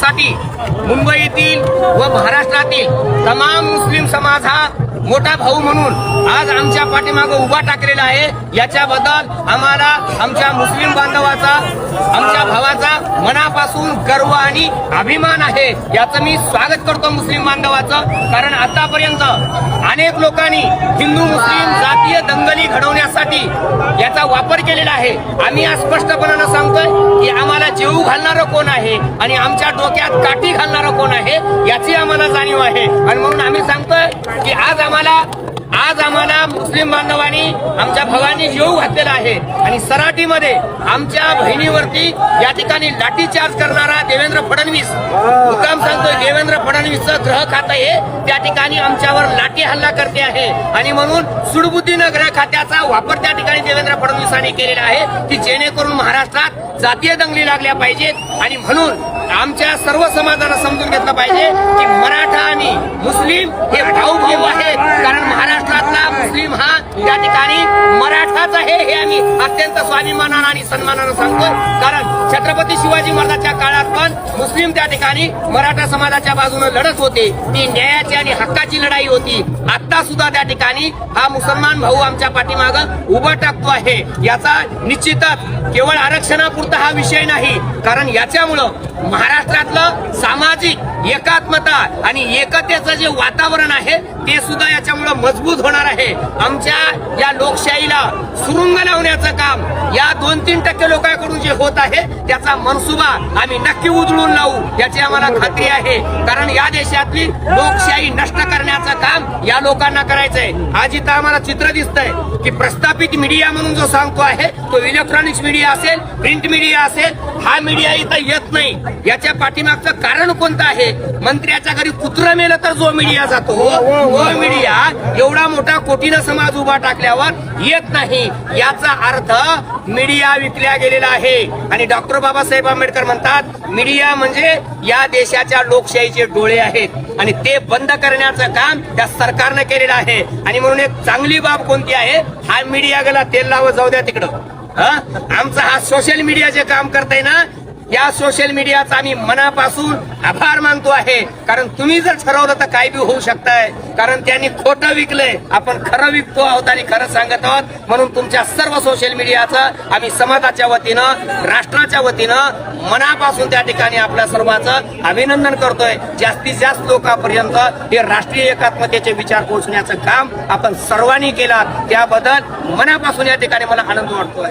यासाठी मुंबईतील व महाराष्ट्रातील तमाम मुस्लिम समाज हा मोठा भाऊ म्हणून आज आमच्या पाठीमागं उभा टाकलेला आहे. याच्याबद्दल आम्हाला आमच्या मुस्लिम बांधवाचा आमच्या भावाचा मनापासून गर्व आणि अभिमान आहे. याचं मी स्वागत करतो मुस्लिम बांधवाचं. कारण आतापर्यंत अनेक लोकांनी हिंदू मुस्लिम जातीय दंगली घडवण्यासाठी याचा वापर केलेला आहे. आम्ही आज स्पष्टपणानं सांगतोय की आम्हाला जेऊ घालणारं कोण आहे आणि आमच्या डोक्यात काठी घालणारं कोण आहे याची आम्हाला जाणीव आहे. आणि म्हणून आम्ही सांगतोय की आज आम्हाला आज आम्हाला मुस्लिम बांधवांनी आमच्या भावांनी येऊ घातलेला आहे. आणि सराटीमध्ये आमच्या बहिणीवरती या ठिकाणी लाठीचार्ज करणारा देवेंद्र फडणवीस. मुक्काम सांगतोय देवेंद्र फडणवीसचं ग्रह खातं हे त्या ठिकाणी आमच्यावर लाठी हल्ला करते आहे. आणि म्हणून सुडबुद्धीनं ग्रह खात्याचा वापर त्या ठिकाणी देवेंद्र फडणवीसांनी केलेला आहे की जेणेकरून महाराष्ट्रात जातीय दंगली लागल्या पाहिजेत. आणि म्हणून आमच्या सर्व समाजाला समजून घेतलं पाहिजे की मराठा आणि मुस्लिम हे ठाऊ भाऊ आहेत कारण महाराष्ट्रातला मुस्लिम हा त्या ठिकाणी मराठाच आहे हे आम्ही अत्यंत स्वाभिमानानं आणि सन्मानानं सांगतोय. कारण छत्रपती शिवाजी महाराजांच्या काळात पण मुस्लिम त्या ठिकाणी मराठा समाजाच्या बाजूने लढत होते. ती न्यायाची आणि हक्काची लढाई होती. आता सुद्धा त्या ठिकाणी हा मुसलमान भाऊ आमच्या पाठीमागं उभा टाकतो आहे. याचा निश्चितच केवळ आरक्षणापुरता हा विषय नाही. कारण याच्यामुळं महाराष्ट्रातलं सामाजिक एकात्मता आणि एकतेचं जे वातावरण आहे ते सुद्धा याच्यामुळं मजबूत होणार आहे. आमच्या या लोकशाहीला सुरुंग लावण्याचं काम या दोन तीन टक्के लोकांकडून जे होत आहे त्याचा मनसुबा आम्ही नक्की उजळून लावू याची आम्हाला खात्री आहे. कारण या देशातली लोकशाही नष्ट करण्याचं काम या लोकांना करायचंय. आज इथं आम्हाला चित्र दिसतंय की प्रस्थापित मीडिया म्हणून जो सांगतो आहे तो इलेक्ट्रॉनिक्स मीडिया असेल प्रिंट मीडिया असेल हा मीडिया इथं येत नाही. याच्या पाठीमागचं कारण कोणतं आहे? मंत्र्याच्या घरी कुत्र मेलं तर जो मीडिया जातो. हो, हो जो मीडिया एवढा मोठा कोटीनं समाज उभा टाकल्यावर येत नाही. याचा अर्थ मीडिया विकल्या गेलेला आहे. आणि डॉक्टर बाबासाहेब आंबेडकर म्हणतात मीडिया म्हणजे या देशाच्या लोकशाहीचे डोळे आहेत. आणि ते बंद करण्याचं काम त्या सरकारनं केलेलं आहे. आणि म्हणून एक चांगली बाब कोणती आहे? हा मीडिया गेला तेल लावत जाऊ द्या तिकडं. आमचा हा सोशल मीडिया जे काम करताय ना या सोशल मीडियाचा आम्ही मनापासून आभार मानतो आहे. कारण तुम्ही जर ठरवलं तर काय बी होऊ शकताय. कारण त्यांनी खोटं विकलंय. आपण खरं विकतो आहोत आणि खरं सांगत आहोत. म्हणून तुमच्या सर्व सोशल मीडियाचं आम्ही समाजाच्या वतीनं राष्ट्राच्या वतीनं मनापासून त्या ठिकाणी आपल्या सर्वांचं अभिनंदन करतोय. जास्तीत जास्त लोकांपर्यंत हे राष्ट्रीय एकात्मतेचे विचार पोहोचण्याचं काम आपण सर्वांनी केला. त्याबद्दल मनापासून या ठिकाणी मला आनंद वाटतोय.